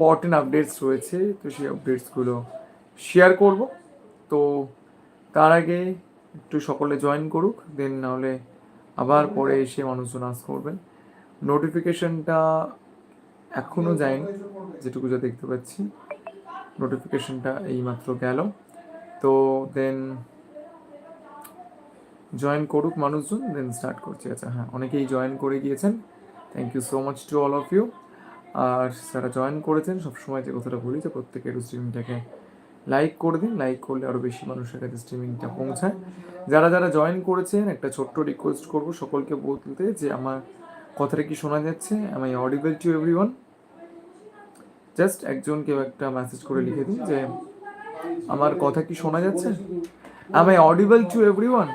Important updates রয়েছে, তো সেই আপডেটসগুলো শেয়ার করব। তো তার আগে একটু সকলে জয়েন করুক দেন নাহলে আবার পরে এসে মানুষজন আস করবেন। নোটিফিকেশনটা এখনও যায়নি, যেটুকু যা দেখতে পাচ্ছি। নোটিফিকেশনটা এইমাত্র গেল। তো দেন জয়েন করুক মানুষজন দেন স্টার্ট করছি। আচ্ছা হ্যাঁ অনেকেই জয়েন করে গিয়েছেন। Thank you so much to all of you আর যারা জয়েন করেছেন, সবসময় যে কথাটা বলি যে প্রত্যেকের স্ট্রিমিংটাকে লাইক করে দিন। লাইক করলে আরও বেশি মানুষের কাছে স্ট্রিমিংটা পৌঁছায়। যারা যারা জয়েন করেছেন, একটা ছোট্ট রিকোয়েস্ট করব সকলকে বলতে যে আমার কথাটা কি শোনা যাচ্ছে? আমি audible to everyone just একজন কেউ একটা মেসেজ করে লিখে দিন যে, আমার কথা কি শোনা যাচ্ছে? আমি audible to everyone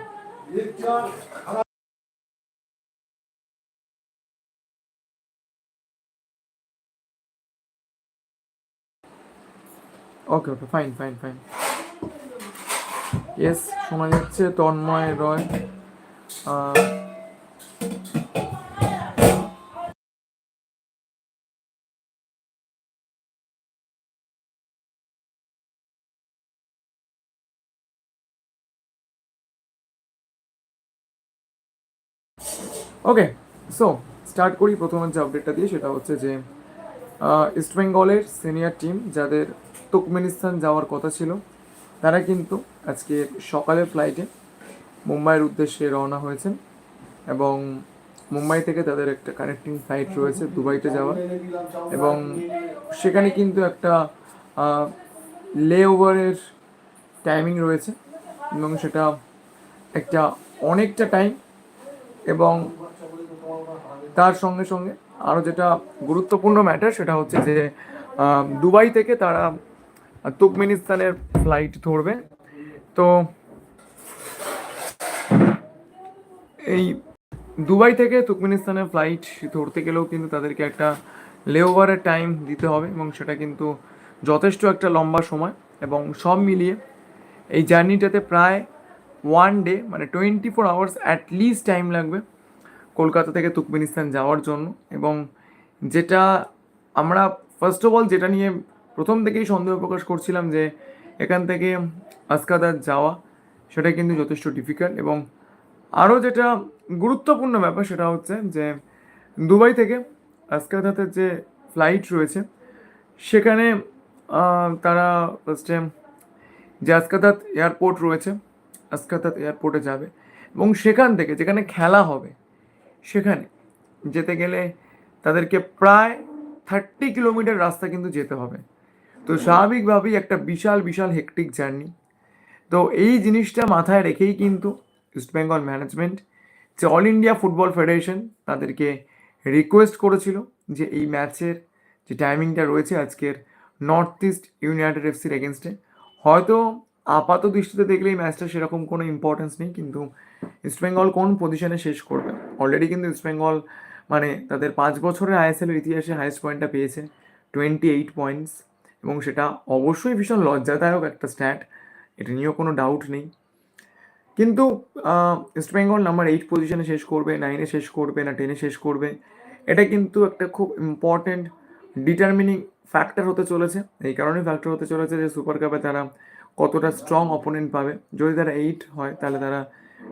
okay okay fine fine fine yes শোনা যাচ্ছে, Tanmoy Roy. Okay so start করি প্রথমে যে আপডেটটা দিয়ে, সেটা হচ্ছে যে ইস্ট বেঙ্গলের সিনিয়র টিম যাদের তুর্কমেনিস্তান যাওয়ার কথা ছিল, তারা কিন্তু আজকে সকালের ফ্লাইটে মুম্বাইয়ের উদ্দেশ্যে রওনা হয়েছেন এবং মুম্বাই থেকে তাদের একটা কানেক্টিং ফ্লাইট রয়েছে দুবাইতে যাওয়ার এবং সেখানে কিন্তু একটা লে ওভারের টাইমিং রয়েছে এবং সেটা একটা অনেকটা টাইম এবং তার সঙ্গে সঙ্গে আরও যেটা গুরুত্বপূর্ণ ম্যাটার সেটা হচ্ছে যে দুবাই থেকে তারা তুর্কমেনিস্তানের ফ্লাইট ধরবে। তো এই দুবাই থেকে তুর্কমেনিস্তানের ফ্লাইট ধরতে গেলেও কিন্তু তাদেরকে একটা লেওভারের টাইম দিতে হবে এবং সেটা কিন্তু যথেষ্ট একটা লম্বা সময় এবং সব মিলিয়ে এই জার্নিটাতে প্রায় ওয়ান ডে মানে twenty four hours at least time লাগবে কলকাতা থেকে তুর্কমেনিস্তান যাওয়ার জন্য এবং যেটা আমরা ফার্স্ট অফ অল যেটা নিয়ে প্রথম থেকেই সন্দেহ প্রকাশ করছিলাম যে এখান থেকে আসকাদার যাওয়া, সেটা কিন্তু যথেষ্ট ডিফিকাল্ট এবং আরও যেটা গুরুত্বপূর্ণ ব্যাপার সেটা হচ্ছে যে দুবাই থেকে আসকাদাতের যে ফ্লাইট রয়েছে, সেখানে তারা ফার্স্টে যে আসকাদাত এয়ারপোর্ট রয়েছে আসকাদাত এয়ারপোর্টে যাবে এবং সেখান থেকে যেখানে খেলা হবে, সেখানে যেতে গেলে তাদেরকে প্রায় থার্টি কিলোমিটার রাস্তা কিন্তু যেতে হবে। তো স্বাভাবিকভাবেই একটা বিশাল বিশাল হেকটিক জার্নি তো এই জিনিসটা মাথায় রেখেই কিন্তু ইস্ট বেঙ্গল ম্যানেজমেন্ট যে অল ইন্ডিয়া ফুটবল ফেডারেশন তাদেরকে রিকোয়েস্ট করেছিল যে এই ম্যাচের যে টাইমিংটা রয়েছে আজকের নর্থ ইস্ট ইউনাইটেড এফসির এগেনস্টে হয়তো আপাত দৃষ্টিতে দেখলে এই ম্যাচটা সেরকম কোনো ইম্পর্টেন্স নেই, কিন্তু ইস্ট বেঙ্গল কোন পজিশনে শেষ করবে? অলরেডি কিন্তু ইস্ট বেঙ্গল মানে তাদের পাঁচ বছরের আইএসএলের ইতিহাসে হাইয়েস্ট পয়েন্টটা পেয়েছে টোয়েন্টি এইট পয়েন্টস এবং সেটা অবশ্যই ভীষণ লজ্জাদায়ক একটা স্ট্যাট এটা নিয়েও কোনো ডাউট নেই। কিন্তু ইস্ট বেঙ্গল নাম্বার এইট পজিশনে শেষ করবে নাইনে শেষ করবে, না টেনে শেষ করবে, এটা কিন্তু একটা খুব ইম্পর্ট্যান্ট ডিটারমিনিং ফ্যাক্টর হতে চলেছে। এই কারণেই ফ্যাক্টর হতে চলেছে যে সুপার কাপে তারা কতটা স্ট্রং অপোনেন্ট পাবে। যদি তারা এইট হয়, তাহলে তারা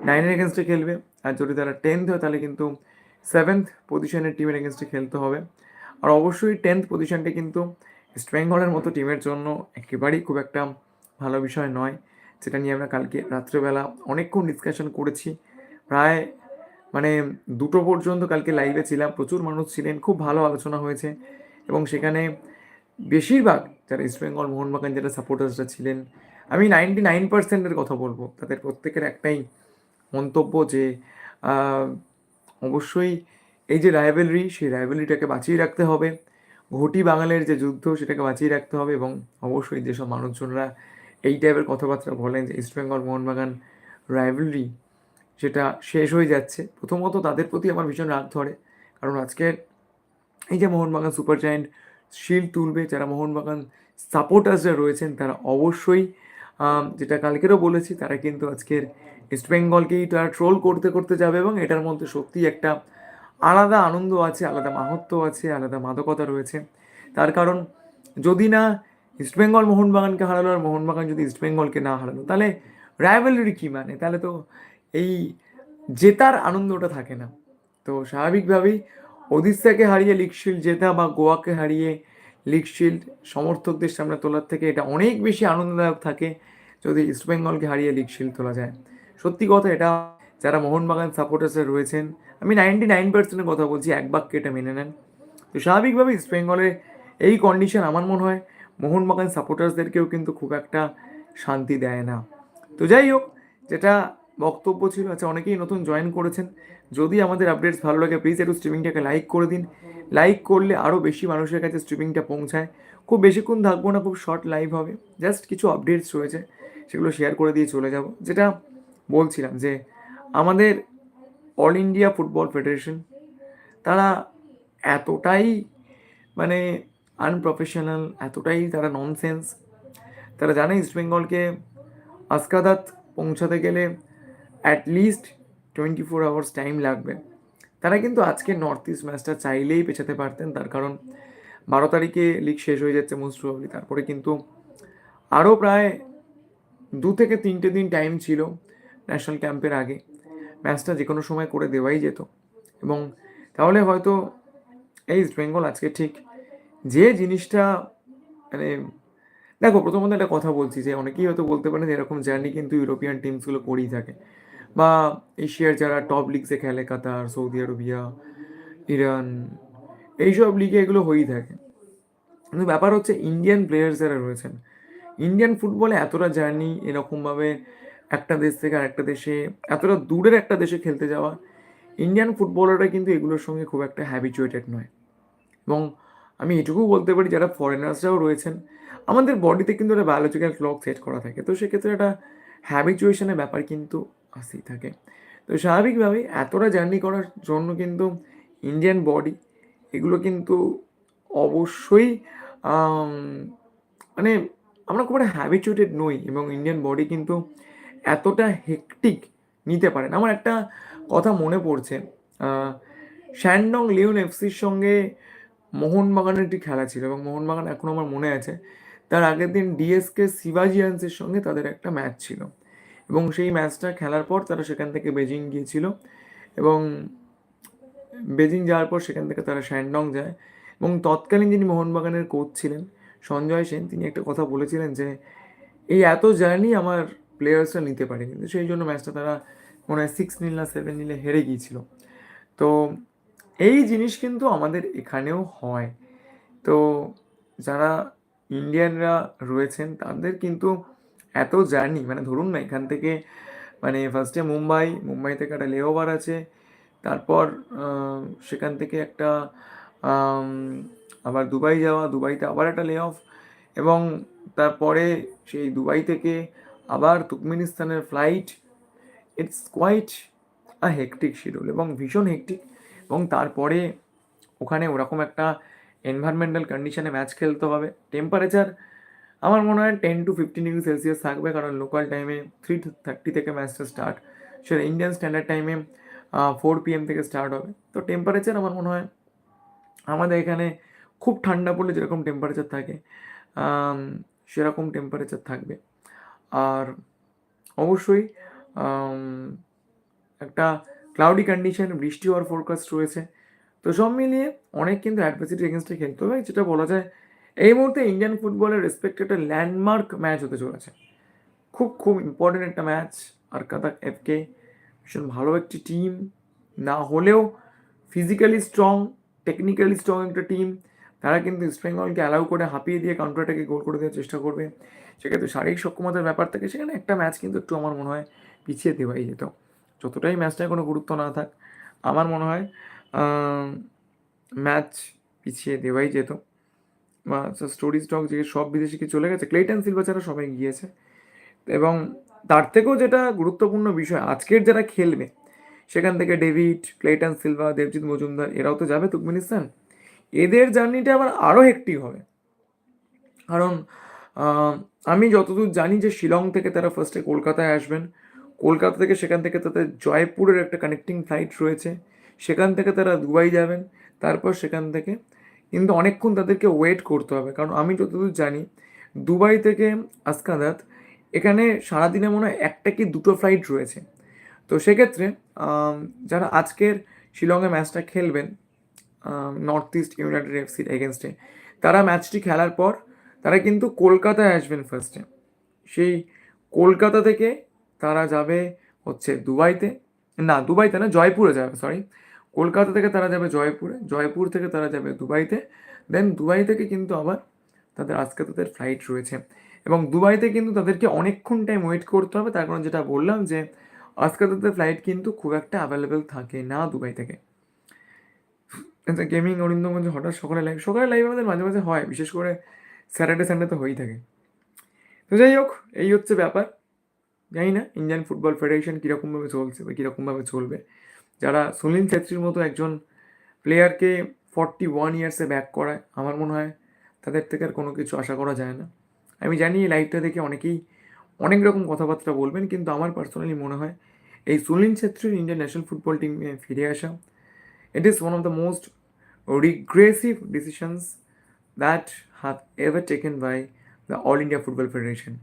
নাইনের এগেনস্টে খেলবে, আর যদি তারা টেন্থ হয়, তাহলে কিন্তু সেভেন্থ পজিশনের টিমের এগেনস্টে খেলতে হবে। আর অবশ্যই টেন্থ পজিশনটা কিন্তু ইস্ট বেঙ্গলের মতো টিমের জন্য একেবারেই খুব একটা ভালো বিষয় নয়। যেটা নিয়ে আমরা কালকে রাত্রেবেলা অনেকক্ষণ ডিসকাশন করেছি। প্রায় মানে দুটো পর্যন্ত কালকে লাইভে ছিলাম। প্রচুর মানুষ ছিলেন, খুব ভালো আলোচনা হয়েছে। এবং সেখানে বেশিরভাগ যারা ইস্ট বেঙ্গল মোহনবাগান যারা সাপোর্টার্সরা ছিলেন, আমি নাইনটি নাইন পার্সেন্টের কথা বলব। তাদের প্রত্যেকের একটাই মন্তব্য যে অবশ্যই এই যে রাইভেলরি সেই রাইভেলরিটাকে বাঁচিয়ে রাখতে হবে। ঘটি বাঙালের যে যুদ্ধ, সেটাকে বাঁচিয়ে রাখতে হবে এবং অবশ্যই যেসব মানুষজনরা এই টাইপের কথাবার্তা বলেন যে ইস্টবেঙ্গল মোহনবাগান রাইভেলরি সেটা শেষ হয়ে যাচ্ছে। প্রথমত তাদের প্রতি আমার ভীষণ রাগ ধরে। কারণ আজকে এই যে মোহনবাগান সুপার জায়েন্ট শিল্ড তুলবে, যারা মোহনবাগান সাপোর্টার্সরা রয়েছেন, তারা অবশ্যই যেটা কালকেরও বলেছি, তারা কিন্তু আজকের ইস্ট বেঙ্গলকেই তারা ট্রোল করতে করতে যাবে এবং এটার মধ্যে সত্যি একটা আলাদা আনন্দ আছে, আলাদা মাহাত্ম আছে, আলাদা মাদকতা রয়েছে। তার কারণ, যদি না ইস্টবেঙ্গল মোহনবাগানকে হারালো আর মোহনবাগান যদি ইস্টবেঙ্গলকে না হারালো, তাহলে রাইভেলরি কী মানে? তাহলে তো এই জেতার আনন্দটা থাকে না। তো স্বাভাবিকভাবেই ওদিশাকে হারিয়ে লিগ শিল্ড জেতা বা গোয়াকে হারিয়ে লিগ শিল্ড সমর্থকদের সামনে তোলার থেকে এটা অনেক বেশি আনন্দদায়ক থাকে যদি ইস্টবেঙ্গলকে হারিয়ে লিগ শিল্ড তোলা যায়। সত্যি কথা এটা যারা মোহনবাগান সাপোর্টার্সে রয়েছেন, আমি নাইনটি নাইন পার্সেন্টের কথা বলছি, এক বাক্যে এটা মেনে নেন। তো স্বাভাবিকভাবে ইস্টবেঙ্গলের এই কন্ডিশন আমার মনে হয়, মোহনবাগান সাপোর্টার্সদেরকেও কিন্তু খুব একটা শান্তি দেয় না। তো যাই হোক, যেটা বক্তব্য ছিল আচ্ছা অনেকেই নতুন জয়েন করেছেন, যদি আমাদের আপডেটস ভালো লাগে প্লিজ একটু স্ট্রিমিংটাকে লাইক করে দিন। লাইক করলে আরও বেশি মানুষের কাছে স্ট্রিমিংটা পৌঁছায়। খুব বেশিক্ষণ থাকব না, খুব শর্ট লাইভ হবে। জাস্ট কিছু আপডেটস রয়েছে, সেগুলো শেয়ার করে দিয়ে চলে যাব। যেটা বলছিলাম যে আমাদের অল ইন্ডিয়া ফুটবল ফেডারেশন তারা এতটাই মানে আনপ্রফেশনাল এতটাই তারা ননসেন্স তারা জানে ইস্টবেঙ্গলকে আসকাদাত পৌঁছাতে গেলে at least twenty four hours time লাগবে। তারা কিন্তু আজকে নর্থ ইস্ট ম্যাচটা চাইলেই পেছাতে পারতেন, তার কারণ বারো তারিখে লিগ শেষ হয়ে যাচ্ছে মোস্ট প্রবলি তারপরে কিন্তু আরও প্রায় দু থেকে তিনটে দিন টাইম ছিল ন্যাশনাল ক্যাম্পের আগে। ম্যাচটা যে কোনো সময় করে দেওয়াই যেত। এবং তাহলে হয়তো এই বেঙ্গল আজকে ঠিক যে জিনিসটা মানে দেখো, প্রথমত একটা কথা বলছি যে অনেকেই হয়তো বলতে পারেন এরকম জার্নি কিন্তু ইউরোপিয়ান টিমসগুলো করেই থাকে। বা এশিয়ার যারা টপ লিগসে খেলে, কাতার, সৌদি আরবিয়া, ইরান, এইসব লিগে এগুলো হয়েই থাকে। কিন্তু ব্যাপার হচ্ছে ইন্ডিয়ান প্লেয়ার্স যারা রয়েছেন ইন্ডিয়ান ফুটবলে এতটা জার্নি এরকমভাবে একটা দেশ থেকে আরেকটা দেশে, এতটা দূরের একটা দেশে খেলতে যাওয়া ইন্ডিয়ান ফুটবলাররা কিন্তু এগুলোর সঙ্গে খুব একটা হ্যাবিচুয়েটেড নয়। এবং আমি এটুকু বলতে পারি, যারা ফরেনার্সরাও রয়েছেন, আমাদের বডিতে কিন্তু একটা বায়োলজিক্যাল ক্লক সেট করা থাকে। তো সেক্ষেত্রে একটা হ্যাবিচুয়েশনের ব্যাপার কিন্তু আসতেই থাকে। তো স্বাভাবিকভাবেই এতটা জার্নি করার জন্য কিন্তু ইন্ডিয়ান বডি এগুলো কিন্তু অবশ্যই মানে আমরা খুব একটা হ্যাবিচুয়েটেড নই এবং ইন্ডিয়ান বডি কিন্তু এতটা হেকটিক নিতে পারে না আমার একটা কথা মনে পড়ছে শ্যানডং লিওন এফসির সঙ্গে মোহনবাগানের একটি খেলা ছিল এবং মোহনবাগান এখন আমার মনে আছে, তার আগের দিন ডিএসকে শিবাজিয়ান্সের সঙ্গে তাদের একটা ম্যাচ ছিল এবং সেই ম্যাচটা খেলার পর তারা সেখান থেকে বেজিং গিয়েছিল এবং বেজিং যাওয়ার পর সেখান থেকে তারা শ্যানডং যায় এবং তৎকালীন যিনি মোহনবাগানের কোচ ছিলেন, সঞ্জয় সেন, তিনি একটা কথা বলেছিলেন যে, এই এত জার্নি আমার প্লেয়ার্সরা নিতে পারে। কিন্তু সেই জন্য ম্যাচটা তারা মনে হয় সিক্স নীল না সেভেন নীলে হেরে গিয়েছিল। তো এই জিনিস কিন্তু আমাদের এখানেও হয়। তো যারা ইন্ডিয়ানরা রয়েছেন, তাদের কিন্তু এত জার্নি মানে ধরুন না, এখান থেকে মানে ফার্স্টে মুম্বাই মুম্বাই থেকে একটা লেওভার আছে, তারপর সেখান থেকে একটা আবার দুবাই যাওয়া, দুবাইতে আবার একটা লে অফ এবং তারপরে সেই দুবাই থেকে আবার তুর্কমেনিস্তানের flight it's quite a hectic schedule এবং ভীষণ হেকটিক এবং তারপরে ওখানে ওরকম একটা এনভায়রনমেন্টাল কন্ডিশনে ম্যাচ খেলতে হবে। টেম্পারেচার আমার মনে হয় ten to fifteen degree celsius থাকবে কারণ লোকাল টাইমে থ্রি থার্টি থেকে ম্যাচটা স্টার্ট সেটা ইন্ডিয়ান স্ট্যান্ডার্ড টাইমে ফোর পিএম থেকে স্টার্ট হবে। তো টেম্পারেচার আমার মনে হয় আমাদের এখানে খুব ঠান্ডা পড়লে যেরকম টেম্পারেচার থাকে সেরকম টেম্পারেচার থাকবে। আর অবশ্যই একটা ক্লাউডি কন্ডিশন বৃষ্টি হওয়ার ফোরকাস্ট রয়েছে। তো সব মিলিয়ে অনেক কিন্তু অ্যাডভার্সিটি এগেনস্টে খেলতে হবে। যেটা বলা যায়, এই মুহূর্তে ইন্ডিয়ান ফুটবলের রেসপেক্ট একটা ল্যান্ডমার্ক ম্যাচ হতে চলেছে। খুব খুব ইম্পর্টেন্ট একটা ম্যাচ আর কাতাক এফকে ভীষণ ভালো একটি টিম না হলেও ফিজিক্যালি স্ট্রং টেকনিক্যালি স্ট্রং একটা টিম তারা কিন্তু ইস্ট বেঙ্গলকে অ্যালাউ করে হাঁপিয়ে দিয়ে কাউন্টারটাকে গোল করে দেওয়ার চেষ্টা করবে। সেক্ষেত্রে শারীরিক সক্ষমতার ব্যাপার থাকে সেখানে একটা ম্যাচ কিন্তু একটু আমার মনে হয় পিছিয়ে দেওয়াই যেত। যতটাই ম্যাচটায় কোনো গুরুত্ব না থাক, আমার মনে হয় ম্যাচ পিছিয়ে দেওয়াই যেত। বা স্টোরি স্টক যে সব বিদেশিকে চলে গেছে ক্লেটন সিলভা ছাড়া সবাই গিয়েছে। এবং তার থেকেও যেটা গুরুত্বপূর্ণ বিষয়, আজকের যারা খেলবে, সেখান থেকে David Clayton Silva Debjit Majumder, এরাও তো যাবে তুর্কমেনিস্তান এদের জার্নিটা আবার আরও হেক্টিক হবে। কারণ আমি যতদূর জানি যে শিলং থেকে তারা ফার্স্টে কলকাতায় আসবেন। কলকাতা থেকে সেখান থেকে তাদের জয়পুরের একটা কানেক্টিং ফ্লাইট রয়েছে। সেখান থেকে তারা দুবাই যাবেন, তারপর সেখান থেকে কিন্তু অনেকক্ষণ তাদেরকে ওয়েট করতে হবে। কারণ আমি যতদূর জানি, দুবাই থেকে আসকাদাত এখানে সারাদিনে মনে হয় একটা কি দুটো ফ্লাইট রয়েছে। তো সেক্ষেত্রে যারা আজকের শিলংয়ে ম্যাচটা খেলবেন নর্থ ইস্ট ইউনাইটেড এফসির এগেনস্টে তারা ম্যাচটি খেলার পর তারা কিন্তু কলকাতায় আসবেন ফার্স্টে সেই কলকাতা থেকে তারা যাবে হচ্ছে দুবাইতে। না দুবাইতে না, জয়পুরে যাবে সরি কলকাতা থেকে তারা যাবে জয়পুরে, জয়পুর থেকে তারা যাবে দুবাইতে। দেন দুবাই থেকে কিন্তু আবার তাদের, আজকে তাদের ফ্লাইট রয়েছে। এবং দুবাইতে কিন্তু তাদেরকে অনেকক্ষণ টাইম ওয়েট করতে হবে। তার কারণ যেটা বললাম যে, আজকে তাদের ফ্লাইট কিন্তু খুব একটা অ্যাভেলেবেল থাকে না দুবাই থেকে। গেমিং অরিন্দমগঞ্জে হঠাৎ সকালে লাইভ সকালে লাইভ আমাদের মাঝে মাঝে হয়। বিশেষ করে স্যাটারডে সানডে তো হয়েই থাকে। তো যাই হোক, এই হচ্ছে ব্যাপার। জানি না ইন্ডিয়ান ফুটবল ফেডারেশন কীরকমভাবে চলছে বা কীরকমভাবে চলবে। যারা সুনীল ছেত্রীর মতো একজন প্লেয়ারকে ফর্টি ওয়ান ইয়ার্সে ব্যাক করায়, আমার মনে হয় তাদের থেকে আর কোনো কিছু আশা করা যায় না। আমি জানি এই লাইভটা দেখে অনেকেই অনেক রকম কথাবার্তা বলবেন, কিন্তু আমার পার্সোনালি মনে হয় এই সুনীল ছেত্রীর ইন্ডিয়ান ন্যাশনাল ফুটবল টিমে ফিরে আসা, it is one of the most regressive decisions that have ever taken by the All India Football Federation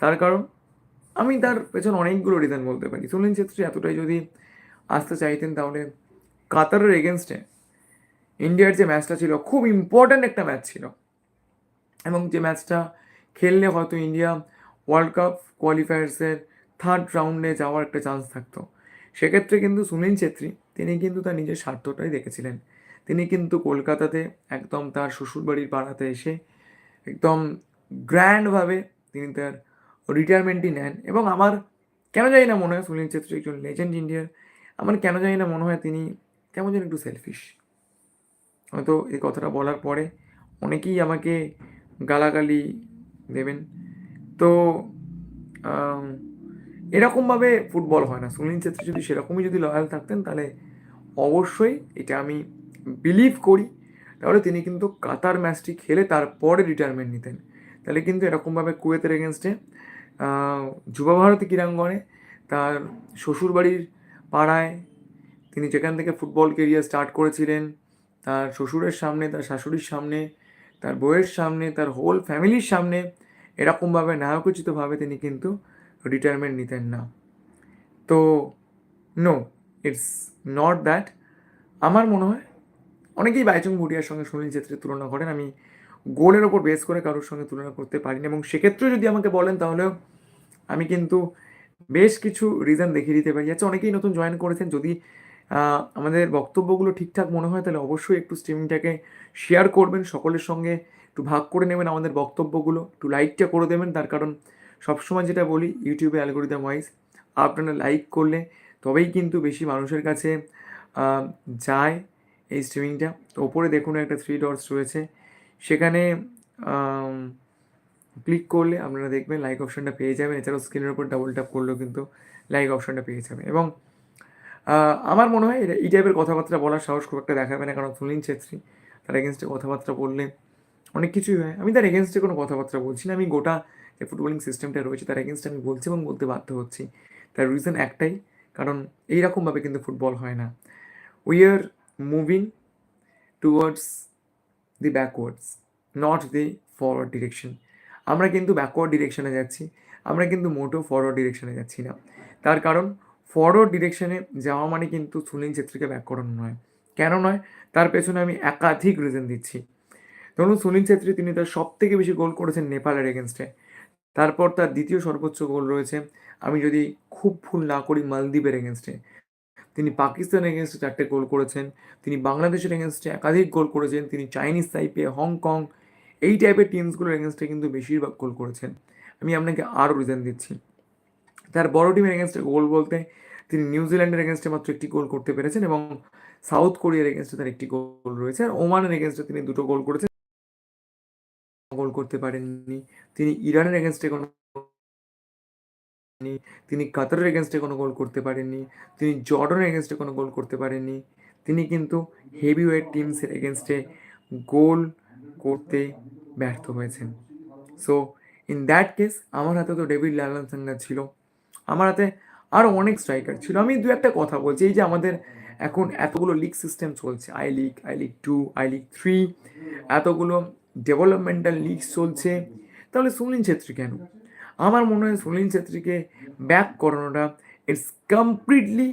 তার কারণ, আমি তার পেছনে অনেকগুলো রিজন বলতে পারি। সুনীল ছেত্রী এতটাই যদি আসতে চাইতেন তাহলে কাতারের এগেনস্টে ইন্ডিয়ার যে ম্যাচটা ছিল, খুব ইম্পর্ট্যান্ট একটা ম্যাচ ছিল। এবং যে ম্যাচটা খেললে হয়তো ইন্ডিয়া ওয়ার্ল্ড কাপ কোয়ালিফায়ার্সের থার্ড রাউন্ডে যাওয়ার একটা চান্স থাকতো। সেক্ষেত্রে কিন্তু সুনীল ছেত্রী, তিনি কিন্তু তার নিজের স্বার্থটাই দেখেছিলেন। তিনি কিন্তু কলকাতাতে একদম তার শ্বশুরবাড়ির পাড়াতে এসে একদম গ্র্যান্ডভাবে তিনি তার রিটায়ারমেন্টই নেন। এবং আমার কেন জানি না মনে হয় সুনীল ছেত্রী একজন লেজেন্ড ইন্ডিয়ার আমার কেন জানি না মনে হয় তিনি কেমন যেন একটু সেলফিশ হয়তো এই কথাটা বলার পরে অনেকেই আমাকে গালাগালি দেবেন। তো এরকমভাবে ফুটবল হয় না। সুনীল ছেত্রী যদি সেরকমই যদি লয়াল থাকতেন, তাহলে অবশ্যই এটা আমি বিলিভ করি, তাহলে তিনি কিন্তু কাতার ম্যাচটি খেলে তারপরে রিটায়ারমেন্ট নিতেন। তাহলে কিন্তু এরকমভাবে কুয়েতের এগেনস্টে যুবা ভারতী ক্রীড়াঙ্গনে তার শ্বশুরবাড়ির পাড়ায় তিনি যেখান থেকে ফুটবল কেরিয়ার স্টার্ট করেছিলেন, তার শ্বশুরের সামনে, তার শাশুড়ির সামনে, তার বউয়ের সামনে, তার হোল ফ্যামিলির সামনে এরকমভাবে নায়কোচিতভাবে তিনি কিন্তু রিটায়ারমেন্ট নিতেন না। তো নো ইটস নট দ্যাট আমার মনে হয় অনেকেই বাইচুং ভুটিয়ার সঙ্গে সুনীল ছেত্রীর তুলনা করেন। আমি গোলের ওপর বেস করে কারোর সঙ্গে তুলনা করতে পারি না এবং সেক্ষেত্রে যদি আমাকে বলেন তাহলেও আমি কিন্তু বেশ কিছু রিজন দেখিয়ে দিতে পারি। আচ্ছা অনেকেই নতুন জয়েন করেছেন। যদি আমাদের বক্তব্যগুলো ঠিকঠাক মনে হয় তাহলে অবশ্যই একটু স্ট্রিমিংটাকে শেয়ার করবেন, সকলের সঙ্গে একটু ভাগ করে নেবেন আমাদের বক্তব্যগুলো, একটু লাইকটা করে দেবেন। তার কারণ সবসময় যেটা বলি ইউটিউবে অ্যালগোরিদম ওয়াইজ আপনারা লাইক করলে তবেই কিন্তু বেশি মানুষের কাছে যায়। এই স্ট্রিমিংটা। ওপরে দেখুন একটা থ্রি ডটস রয়েছে। সেখানে ক্লিক করলে আপনারা দেখবেন লাইক অপশানটা পেয়ে যাবেন। এছাড়াও স্ক্রিনের উপর ডাবল ট্যাপ করলেও কিন্তু লাইক অপশানটা পেয়ে যাবেন। এবং আমার মনে হয় এই টাইপের কথাবার্তা বলার সাহস খুব একটা দেখাবে না। কারণ সুনীল ছেত্রী, তার এগেনস্টে কথাবার্তা বললে অনেক কিছুই হয়। আমি তার এগেনস্টে কোনো কথাবার্তা বলছি না। আমি গোটা যে ফুটবলিং সিস্টেমটা রয়েছে, তার এগেনস্টে আমি বলছি এবং বলতে বাধ্য হচ্ছি। তার রিজন একটাই, কারণ এইরকমভাবে কিন্তু ফুটবল হয় না। We are moving towards the backwards not the forward direction আমরা কিন্তু ব্যাকওয়ার্ড ডিরেকশনে যাচ্ছি, আমরা কিন্তু মোটেও ফরওয়ার্ড ডিরেকশনে যাচ্ছি না। তার কারণ ফরওয়ার্ড ডিরেকশনে যাওয়া মানে কিন্তু সুনীল ছেত্রীকে ব্যাক করানো নয়। কেন নয়? তার পেছনে আমি একাধিক রিজন দিচ্ছি। ধরুন, সুনীল ছেত্রী তিনি তার সব থেকে বেশি গোল করেছেন নেপালের এগেনস্টে তারপর তার দ্বিতীয় সর্বোচ্চ গোল রয়েছে, আমি যদি খুব ভুল না করি মালদ্বীপের এগেনস্টে তিনি পাকিস্তান এগেনস্টে চারটে গোল করেছেন, তিনি বাংলাদেশের এগেনস্টে একাধিক গোল করেছেন, তিনি চাইনিজ তাইপে হংকং এই টাইপের টিমসগুলোর এগেনস্টে কিন্তু বেশিরভাগ গোল করেছেন। আমি আপনাকে আরও রিজন দিচ্ছি। তার বড় টিমের এগেনস্টে গোল বলতে তিনি নিউজিল্যান্ডের এগেনস্টে মাত্র একটি গোল করতে পেরেছেন এবং সাউথ কোরিয়ার এগেনস্টে তার একটি গোল রয়েছে। আর ওমানের এগেনস্টে তিনি দুটো গোল করেছেন গোল করতে পারেননি। তিনি ইরানের এগেনস্টে কোনো পারেননি, তিনি কাতারের এগেনস্টে কোনো গোল করতে পারেননি তিনি জর্ডনের এগেনস্টে কোনো গোল করতে পারেননি তিনি কিন্তু হেভি ওয়েট টিমসের এগেনস্টে গোল করতে ব্যর্থ হয়েছেন। সো ইন দ্যাট কেস আমার হাতে তো ডেভিড লালান সাঙ্গা ছিল। আমার হাতে আরও অনেক স্ট্রাইকার ছিল। আমি দু একটা কথা বলছি এই যে আমাদের এখন এতগুলো লিগ সিস্টেম চলছে I league I league two I league three এতগুলো ডেভেলপমেন্টাল লিগ চলছে তাহলে সুনীল ছেত্রী কেন? আমার মনে হয় সুনীল ছেত্রীকে back করানোটা it's completely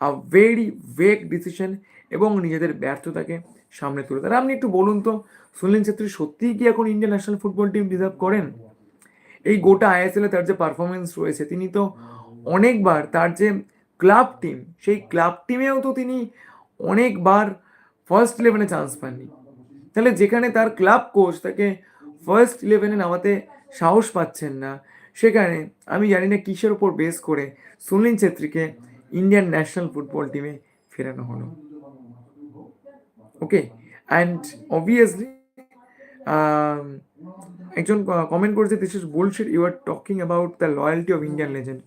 a very vague decision এবং নিজেদের ব্যর্থতাকে সামনে তুলে তারা আপনি একটু বলুন তো, সুনীল ছেত্রী সত্যিই কি এখন Indian national football team deserve করেন? এই গোটা আইএসএল তার যে পারফরমেন্স রয়েছে, তিনি তো অনেকবার তার যে ক্লাব টিম সেই ক্লাব টিমেও তো তিনি অনেকবার ফার্স্ট ইলেভেনে চান্স পাননি। তাহলে যেখানে তার ক্লাব কোচ তাকে ফার্স্ট ইলেভেনে নামাতে সাহস পাচ্ছেন না সেখানে আমি জানি না কিসের ওপর বেস করে সুনীল ছেত্রীকে ইন্ডিয়ান ন্যাশনাল ফুটবল টিমে ফেরানো হলো। ওকে অ্যান্ড অবভিয়াসলি একজন কমেন্ট করেছে this is bullshit you are talking about the loyalty of Indian legend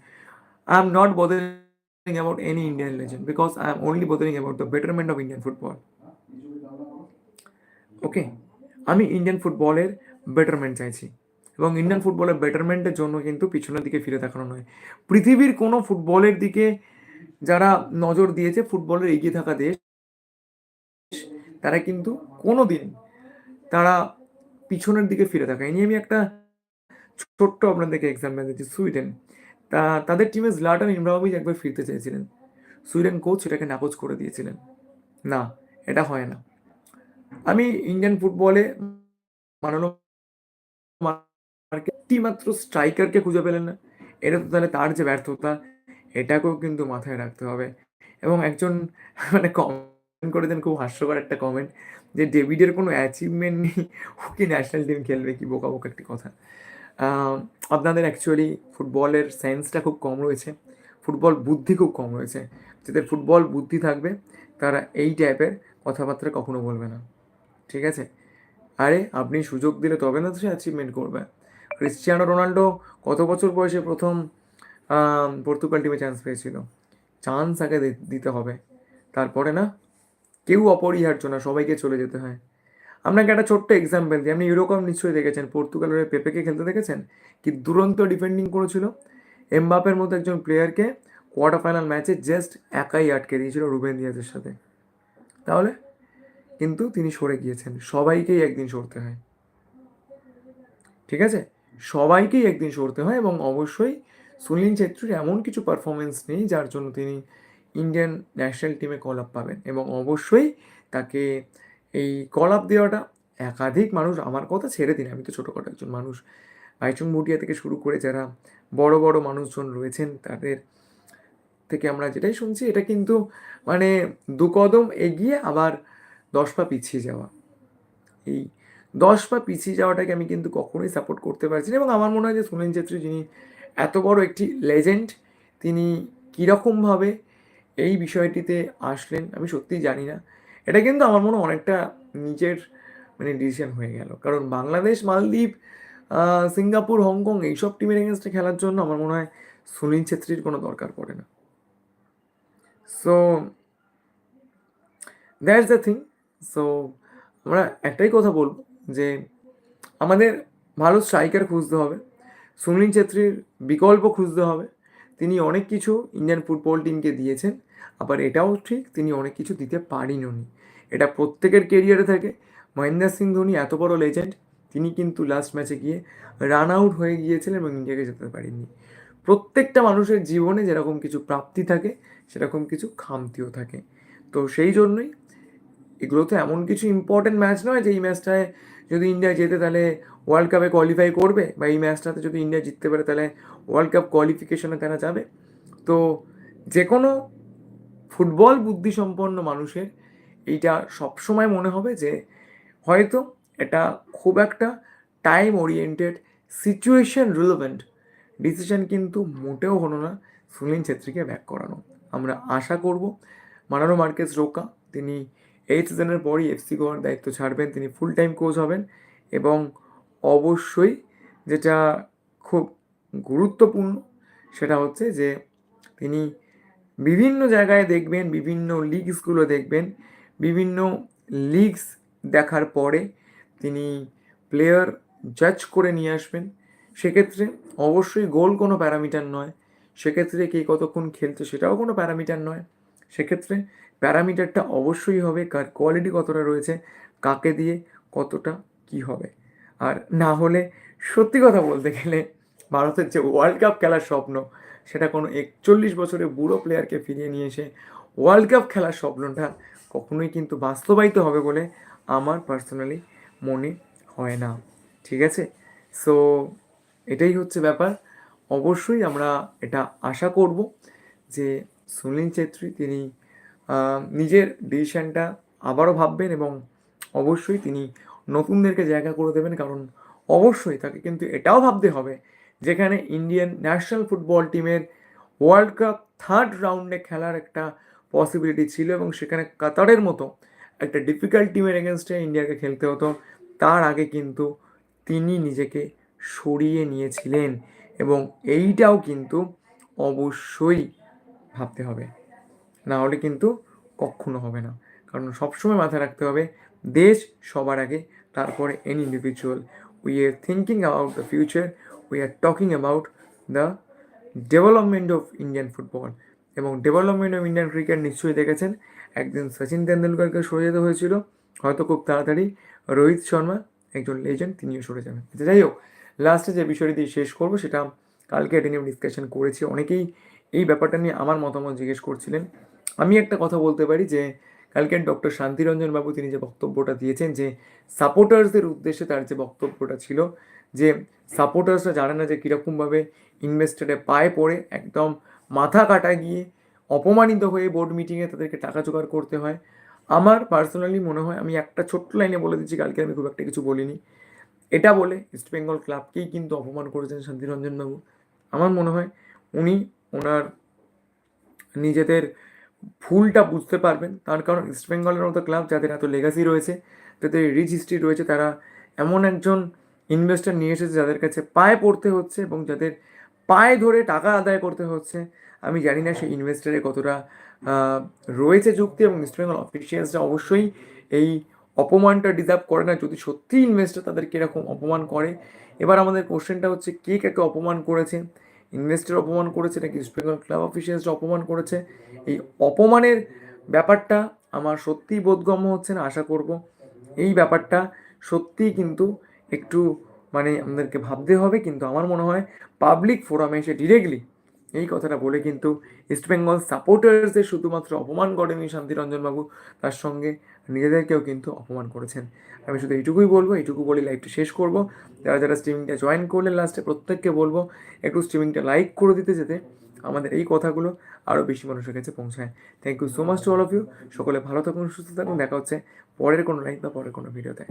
I am not bothering about any Indian legend because I am only bothering about the betterment of Indian football. Okay আমি Indian ফুটবলের betterment চাইছি। এবং Indian ফুটবলের বেটারমেন্টের জন্য কিন্তু পিছনের দিকে ফিরে দেখানো নয়। পৃথিবীর কোনো ফুটবলের দিকে যারা নজর দিয়েছে ফুটবলের এগিয়ে থাকা দেশ, তারা কিন্তু কোনো দিন তারা পিছনের দিকে ফিরে থাকে নিয়ে আমি একটা ছোট্ট আপনাদেরকে এক্সাম্পল দিচ্ছি। সুইডেন। তা, তাদের টিমে জলাটান ইব্রাহিমোভিচ একবার ফিরতে চেয়েছিলেন। সুইডেন কোচ সেটাকে নাকচ করে দিয়েছিলেন। না, এটা হয় না। আমি ইন্ডিয়ান ফুটবলে মানানো একটি মাত্র স্ট্রাইকারকে খুঁজে পেলেন না। এটা তো তাহলে তার যে ব্যর্থতা, এটাকেও কিন্তু মাথায় রাখতে হবে। এবং একজন মানে কমেন্ট করে দেন, খুব হাস্যকর একটা কমেন্ট যে ডেভিডের কোনো অ্যাচিভমেন্ট নেই। ও কি ন্যাশনাল টিম খেলবে? কি বোকা বোকা একটি কথা। আপনাদের অ্যাকচুয়ালি ফুটবলের সেন্সটা খুব কম রয়েছে। ফুটবল বুদ্ধি খুব কম রয়েছে। যাদের ফুটবল বুদ্ধি থাকবে, তারা এই টাইপের কথাবার্তা কখনো বলবে না। ঠিক আছে? আরে, আপনি সুযোগ দিলে তবে না সে অ্যাচিভমেন্ট করবে। ক্রিশ্চিয়ানো রোনাল্ডো কত বছর বয়সে প্রথম পর্তুগাল টিমে চান্স পেয়েছিল? চান্স আগে দিতে হবে। তারপরে না, কেউ অপরিহার্য না, সবাইকে চলে যেতে হয়। আপনাকে একটা ছোট্ট এক্সাম্পল দিই। আপনি ইউরোকাপ নিশ্চয়ই দেখেছেন, পর্তুগালের পেপেকে খেলতে দেখেছেন? কি দুরন্ত ডিফেন্ডিং করেছিল? এমবাপের মতো একজন প্লেয়ারকে কোয়ার্টার ফাইনাল ম্যাচে জাস্ট একাই আটকে দিয়েছিল রুবেন দিয়াজের সাথে। তাহলে? কিন্তু তিনি সরে গিয়েছেন। সবাইকেই একদিন সরতে হয়। ঠিক আছে? সবাইকেই একদিন সরতে হয় এবং অবশ্যই সুনীল ছেত্রীর এমন কিছু পারফরমেন্স নেই যার জন্য তিনি ইন্ডিয়ান ন্যাশনাল টিমে কল আপ পাবেন এবং অবশ্যই তাকে এই কল আপ দেওয়াটা একাধিক মানুষ, আমার কথা ছেড়ে দিন, আমি তো ছোটোখাটো একজন মানুষ। বাইচুং ভুটিয়া থেকে শুরু করে যারা বড় বড় মানুষজন রয়েছেন, তাদের থেকে আমরা যেটাই শুনছি, এটা কিন্তু মানে দু কদম এগিয়ে আবার দশ পা পিছিয়ে যাওয়া। এই দশ পা পিছিয়ে যাওয়াটাকে আমি কিন্তু কখনোই সাপোর্ট করতে পারছি না। এবং আমার মনে হয় যে সুনীল ছেত্রী যিনি এত বড় একটি লেজেন্ড তিনি কীরকমভাবে এই বিষয়টিতে আসলেন, আমি সত্যিই জানি না। এটা কিন্তু আমার মনে অনেকটা নিজের মানে ডিসিশন হয়ে গেল। কারণ বাংলাদেশ, মালদ্বীপ সিঙ্গাপুর, হংকং এইসব টিমের এগেনস্টে খেলার জন্য আমার মনে হয় সুনীল ছেত্রীর কোনো দরকার পড়ে না। So that's the thing so আমরা একটাই কথা বলব। যে আমাদের ভালো স্ট্রাইকার খুঁজতে হবে, সুনীল ছেত্রীর বিকল্প খুঁজতে হবে। তিনি অনেক কিছু ইন্ডিয়ান ফুটবল টিমকে দিয়েছেন, আবার এটাও ঠিক তিনি অনেক কিছু দিতে পারিনি এটা প্রত্যেকের কেরিয়ারে থাকে। মহেন্দ্র সিং ধোনি এত বড় লেজেন্ড তিনি কিন্তু লাস্ট ম্যাচে গিয়ে রান আউট হয়ে গিয়েছিলেন এবং ইন্ডিয়াকে যেতে পারেননি। প্রত্যেকটা মানুষের জীবনে যেরকম কিছু প্রাপ্তি থাকে, সেরকম কিছু খামতিও থাকে। তো সেই জন্যই এগুলো তো এমন কিছু ইম্পর্টেন্ট ম্যাচ নয় যে এই ম্যাচটায় যদি ইন্ডিয়া জেতে তাহলে ওয়ার্ল্ড কাপে কোয়ালিফাই করবে? বা এই ম্যাচটাতে যদি ইন্ডিয়া জিততে পারে তাহলে ওয়ার্ল্ড কাপ কোয়ালিফিকেশনে তারা যাবে? তো যে কোনো ফুটবল বুদ্ধিসম্পন্ন মানুষের এইটা সবসময় মনে হবে যে হয়তো এটা খুব একটা time oriented situation relevant decision কিন্তু মোটেও হলো না সুনীল ছেত্রীকে ব্যাক করানো। আমরা আশা করব। মানানো মার্কেস রোকা, তিনি এই সিজনের পরই এফসি গোয়ার দায়িত্ব ছাড়বেন, তিনি ফুল টাইম কোচ হবেন এবং অবশ্যই যেটা খুব গুরুত্বপূর্ণ সেটা হচ্ছে যে তিনি বিভিন্ন জায়গায় দেখবেন, বিভিন্ন লিগসগুলো দেখবেন, বিভিন্ন লিগস দেখার পরে তিনি প্লেয়ার জাজ করে নিয়ে আসবেন। সেক্ষেত্রে অবশ্যই গোল কোনো প্যারামিটার নয়। সেক্ষেত্রে কে কতক্ষণ খেলছে সেটাও কোনো প্যারামিটার নয়। সেক্ষেত্রে প্যারামিটারটা অবশ্যই হবে কার কোয়ালিটি কতটা রয়েছে, কাকে দিয়ে কতটা কি হবে। আর না হলে সত্যি কথা বলতে গেলে ভারতের যে ওয়ার্ল্ড কাপ খেলার স্বপ্ন, সেটা কোনো একচল্লিশ বছরের বুড়ো প্লেয়ারকে ফিরিয়ে নিয়ে এসে ওয়ার্ল্ড কাপ খেলার স্বপ্নটা কখনোই কিন্তু বাস্তবায়িত হবে বলে আমার পার্সোনালি মনে হয় না। ঠিক আছে? সো এটাই হচ্ছে ব্যাপার। অবশ্যই আমরা এটা আশা করব যে সুনীল ছেত্রী তিনি নিজের ডিসিশানটা আবারও ভাববেন এবং অবশ্যই তিনি নতুনদেরকে জায়গা করে দেবেন, কারণ অবশ্যই তাকে কিন্তু এটাও ভাবতে হবে যেখানে ইন্ডিয়ান ন্যাশনাল ফুটবল টিমের ওয়ার্ল্ড কাপ থার্ড রাউন্ডে খেলার একটা পসিবিলিটি ছিল এবং সেখানে কাতারের মতো একটা ডিফিকাল্ট টিমের এগেনস্টে ইন্ডিয়াকে খেলতে হতো। তার আগে কিন্তু তিনি নিজেকে সরিয়ে নিয়েছিলেন এবং এইটাও কিন্তু অবশ্যই ভাবতে হবে। না হলে কিন্তু কখনো হবে না। কারণ সবসময় মাথায় রাখতে হবে দেশ সবার আগে তারপরে an individual we are thinking about the future we are talking about the development of Indian football এবং ডেভেলপমেন্ট অফ ইন্ডিয়ান ক্রিকেট নিশ্চয়ই দেখেছেন একদিন সচিন তেন্ডুলকরকে সরে যেতে হয়েছিল। হয়তো খুব তাড়াতাড়ি রোহিত শর্মা একজন লেজেন্ড তিনিও সরে যাবেন। আচ্ছা, যাই হোক লাস্টে যে বিষয়টি দিয়ে শেষ করব সেটা কালকে এটা নিয়ে ডিসকাশন করেছি। অনেকেই এই ব্যাপারটা নিয়ে আমার মতামত জিজ্ঞেস করছিলেন। আমি একটা কথা বলতে পারি যে, কালকে ডক্টর শান্তিরঞ্জন বাবু তিনি যে বক্তব্যটা দিয়েছেন যে, সাপোর্টার্সদের উদ্দেশ্যে তার যে বক্তব্যটা ছিল যে, সাপোর্টার্সরা জানে না যে কীরকমভাবে ইনভেস্টারে পায়ে পড়ে একদম মাথা কাটা গিয়ে অপমানিত হয়ে বোর্ড মিটিংয়ে তাদেরকে টাকা জোগাড় করতে হয়। আমার পার্সোনালি মনে হয়, আমি একটা ছোট্ট লাইনে বলে দিচ্ছি, কালকে আমি খুব একটা কিছু বলিনি। এটা বলে ইস্ট বেঙ্গল ক্লাবকেই কিন্তু অপমান করেছেন শান্তিরঞ্জন বাবু। আমার মনে হয় উনি ওনার নিজেদের ভুলটা বুঝতে পারবেন। তার কারণ ইস্ট বেঙ্গলের মতো ক্লাব যাদের এত লেগাসি রয়েছে, যাদের রিচ হিস্ট্রি রয়েছে, তারা এমন একজন ইনভেস্টর নিয়ে এসেছে যাদের কাছে পায়ে পড়তে হচ্ছে এবং যাদের পায়ে ধরে টাকা আদায় করতে হচ্ছে। আমি জানি না সেই ইনভেস্টারে কতটা রয়েছে যুক্তি এবং ইস্ট বেঙ্গল অফিসিয়ালসরা অবশ্যই এই অপমানটা ডিজার্ভ করে না। যদি সত্যি ইনভেস্টার তাদেরকে এরকম অপমান করে, এবার আমাদের কোশ্চেনটা হচ্ছে কে কাকে অপমান করেছে? ইনভেস্টার অপমান করেছে নাকি ইস্ট বেঙ্গল ক্লাব অফিসিয়ালসরা অপমান করেছে? এই অপমানের ব্যাপারটা আমার সত্যিই বোধগম্য হচ্ছে না, আশা করব। এই ব্যাপারটা সত্যিই কিন্তু একটু মানে আমাদেরকে ভাবতে হবে, কিন্তু আমার মনে হয় পাবলিক ফোরামে এসে ডিরেক্টলি এই কথাটা বলে কিন্তু ইস্টবেঙ্গল সাপোর্টার্সদের শুধুমাত্র অপমান করেনি শান্তিরঞ্জনবাবু, তার সঙ্গে নিজেদেরকেও কিন্তু অপমান করেছেন। আমি শুধু এইটুকুই বলব, এইটুকু বলে লাইভটা শেষ করব। যারা যারা স্ট্রিমিংটা জয়েন করলে লাস্টে প্রত্যেককে বলব, একটু স্ট্রিমিংটা লাইক করে দিতে যেতে আমাদের এই কথাগুলো আরও বেশি মানুষের কাছে পৌঁছায়। Thank you so much to all of you সকলে ভালো থাকুন, সুস্থ থাকুন। দেখা হচ্ছে পরের কোনো লাইভ বা পরের কোনো ভিডিওতে